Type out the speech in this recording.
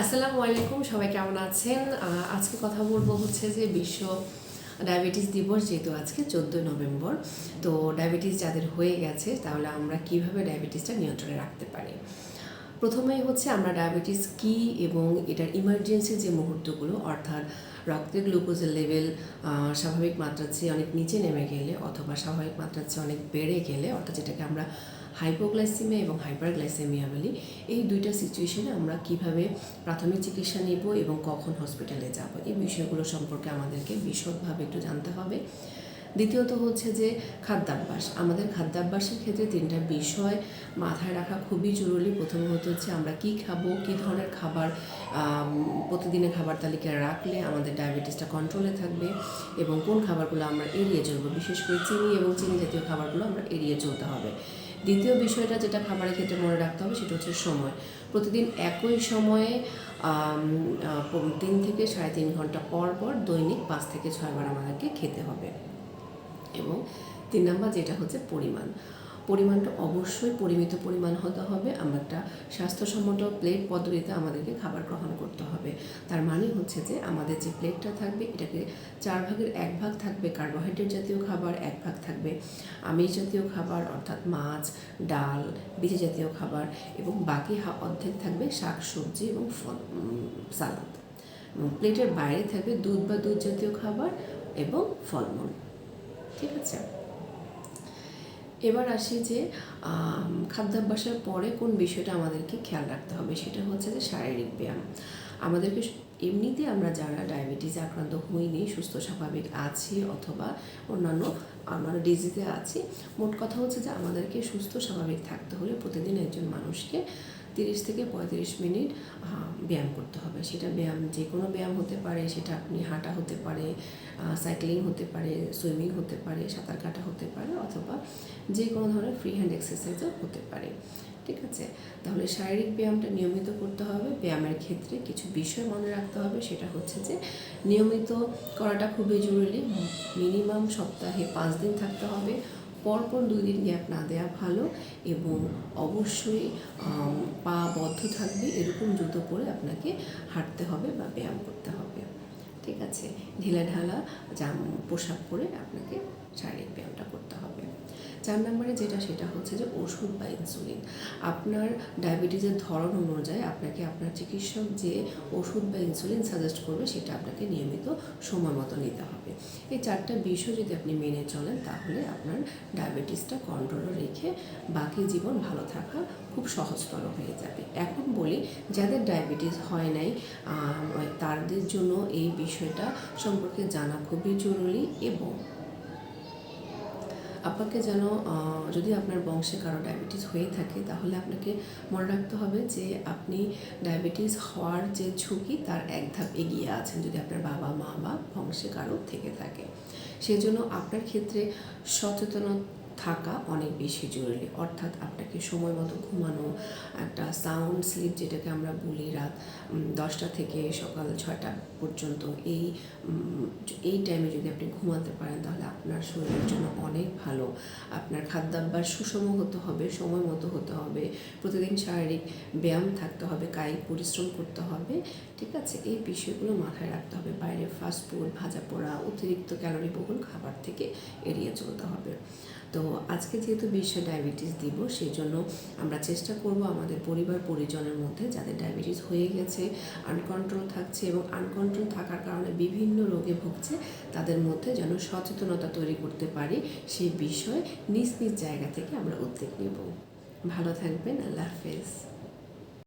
আসসালামু আলাইকুম, সবাই কেমন আছেন? আজকে কথা বলব হচ্ছে যে বিশ্ব ডায়াবেটিস দিবস যেহেতু আজকে চোদ্দোই নভেম্বর, তো ডায়াবেটিস যাদের হয়ে গেছে তাহলে আমরা কীভাবে ডায়াবেটিসটা নিয়ন্ত্রণে রাখতে পারি? প্রথমেই হচ্ছে আমরা ডায়াবেটিস কি এবং এটার ইমার্জেন্সি যে মুহূর্তগুলো, অর্থাৎ রক্তে গ্লুকোজের লেভেল স্বাভাবিক মাত্রার চেয়ে অনেক নিচে নেমে গেলে অথবা স্বাভাবিক মাত্রার চেয়ে অনেক বেড়ে গেলে, অর্থাৎ যেটাকে আমরা হাইপোগ্লাইসেমিয়া এবং হাইপারগ্লাইসেমিয়া বলি, এই দুইটা সিচুয়েশনে আমরা কীভাবে প্রাথমিক চিকিৎসা নেব এবং কখন হসপিটালে যাব, এই বিষয়গুলো সম্পর্কে আমাদেরকে বিশদভাবে একটু জানতে হবে। দ্বিতীয়ত হচ্ছে যে খাদ্যাভ্যাস। আমাদের খাদ্যাভ্যাসের ক্ষেত্রে তিনটা বিষয় মাথায় রাখা খুবই জরুরি। প্রথমত হচ্ছে আমরা কি খাব, কি ধরনের খাবার প্রতিদিনের খাবার তালিকায় রাখলে আমাদের ডায়াবেটিসটা কন্ট্রোলে থাকবে এবং কোন খাবারগুলো আমরা এড়িয়ে চলবো, বিশেষ করে চিনি এবং চিনি জাতীয় খাবারগুলো আমরা এড়িয়ে চলতে হবে। দ্বিতীয় বিষয়টা যেটা খাবারের ক্ষেত্রে মনে রাখতে হবে সেটা হচ্ছে সময়। প্রতিদিন একই সময়ে তিন থেকে সাড়ে তিন ঘণ্টা পর পর দৈনিক পাঁচ থেকে ছয়বার আমাদেরকে খেতে হবে। এবং তিন নাম্বার যেটা হচ্ছে পরিমাণ। পরিমাণটা অবশ্যই পরিমিত পরিমাণ হতে হবে। আমরা একটা স্বাস্থ্যসম্মত প্লেট পদ্ধতিতে আমাদেরকে খাবার গ্রহণ করতে হবে। তার মানে হচ্ছে যে আমাদের যে প্লেটটা থাকবে, এটাকে চার ভাগের এক ভাগ থাকবে কার্বোহাইড্রেট জাতীয় খাবার, এক ভাগ থাকবে আমিষ জাতীয় খাবার, অর্থাৎ মাছ, ডাল বীজ জাতীয় খাবার এবং বাকি অর্ধেক থাকবে শাক, সবজি এবং ফল সালাদ। প্লেটের বাইরে থাকবে দুধ বা দুধ জাতীয় খাবার এবং ফলমূল। ঠিক আছে? এবার আসি যে খাদ্যাভ্যাসের পরে কোন বিষয়টা আমাদেরকে খেয়াল রাখতে হবে? সেটা হচ্ছে যে শারীরিক ব্যায়াম। আমাদেরকে এমনিতে আমরা যারা ডায়াবেটিস আক্রান্ত হইনি, সুস্থ, স্বাভাবিক আছি অথবা অন্যান্য অন্যান্য ডিজিজে আছি, মোট কথা হচ্ছে যে আমাদেরকে সুস্থ, স্বাভাবিক থাকতে হলে প্রতিদিন একজন মানুষকে তিরিশ থেকে পঁয়ত্রিশ মিনিট ব্যায়াম করতে হবে। সেটা ব্যায়াম যে কোনো ব্যায়াম হতে পারে, সেটা আপনি হাঁটা হতে পারে সাইক্লিং হতে পারে সুইমিং হতে পারে, সাঁতার কাটা হতে পারে, অথবা যে কোনো ধরনের ফ্রি হ্যান্ড এক্সারসাইজও হতে পারে। ঠিক আছে? তাহলে শারীরিক ব্যায়ামটা নিয়মিত করতে হবে। ব্যায়ামের ক্ষেত্রে কিছু বিষয় মনে রাখতে হবে। সেটা হচ্ছে যে, নিয়মিত করাটা খুবই জরুরি। মিনিমাম সপ্তাহে পাঁচ দিন থাকতে হবে। পরপর দুই দিন গ্যাপ না দেওয়া ভালো এবং অবশ্যই পা বদ্ধ থাকবে, এরকম জুতো পরে আপনাকে হাঁটতে হবে বা ব্যায়াম করতে হবে। ঠিক আছে? ঢিলা ঢালা জাম পোশাক পরে আপনাকে শারীরিক ব্যায়ামটা করতে হবে। চার নম্বরে যেটা, সেটা হচ্ছে যে ওষুধ বা ইনসুলিন আপনার ডায়াবেটিসের ধরন অনুযায়ী আপনাকে আপনার চিকিৎসক যে ওষুধ বা ইনসুলিন সাজেস্ট করবে, সেটা আপনাকে নিয়মিত সময় মতো নিতে হবে। এই চারটা বিষয় যদি আপনি মেনে চলেন, তাহলে আপনার ডায়াবেটিসটা কন্ট্রোলে রেখে বাকি জীবন ভালো থাকা খুব সহজতর হয়ে যাবে। এখন বলি, যাদের ডায়াবেটিস হয় নাই তাদের জন্য এই বিষয়টা সম্পর্কে জানা খুবই জরুরি এবং আপনাকে যেন যদি আপনার বংশে কারও ডায়াবেটিস হয়ে থাকে, তাহলে আপনাকে মনে রাখতে হবে যে আপনি ডায়াবেটিস হওয়ার যে ঝুঁকি, তার এক ধাপ এগিয়ে আছেন যদি আপনার বাবা মা বা বংশে কারও থেকে থাকে। সেজন্য আপনার ক্ষেত্রে সচেতন থাকা অনেক বেশি জরুরি। অর্থাৎ আপনাকে সময় মতো ঘুমানো, একটা সাউন্ড স্লিপ যেটাকে আমরা বলি রাত দশটা থেকে সকাল ছয়টা পর্যন্ত, এই এই টাইমে যদি আপনি ঘুমাতে পারেন তাহলে আপনার শরীরের জন্য অনেক ভালো। আপনার খাদ্যাভ্যাস সুষম হতে হবে, সময় মতো হতে হবে, প্রতিদিন শারীরিক ব্যায়াম থাকতে হবে, কায়িক পরিশ্রম করতে হবে, ঠিক আছে? এই বিষয়গুলো মাথায় রাখতে হবে। বাইরে ফাস্টফুড ভাজা পোড়া, অতিরিক্ত ক্যালোরি বহুল খাবার থেকে এড়িয়ে চলতে হবে। তো আজকে যেহেতু বিশ্ব ডায়াবেটিস দিব সেই জন্য আমরা চেষ্টা করব আমাদের পরিবার, পরিজনের মধ্যে যাদের ডায়াবেটিস হয়ে গেছে আনকন্ট্রোল থাকছে এবং আনকন্ট্রোল থাকার কারণে বিভিন্ন রোগে ভুগছে, তাদের মধ্যে যেন সচেতনতা তৈরি করতে পারি সেই বিষয়ে নিজ নিজ জায়গা থেকে আমরা উদ্যোগ নেব। ভালো থাকবেন, আল্লাহ হাফেজ।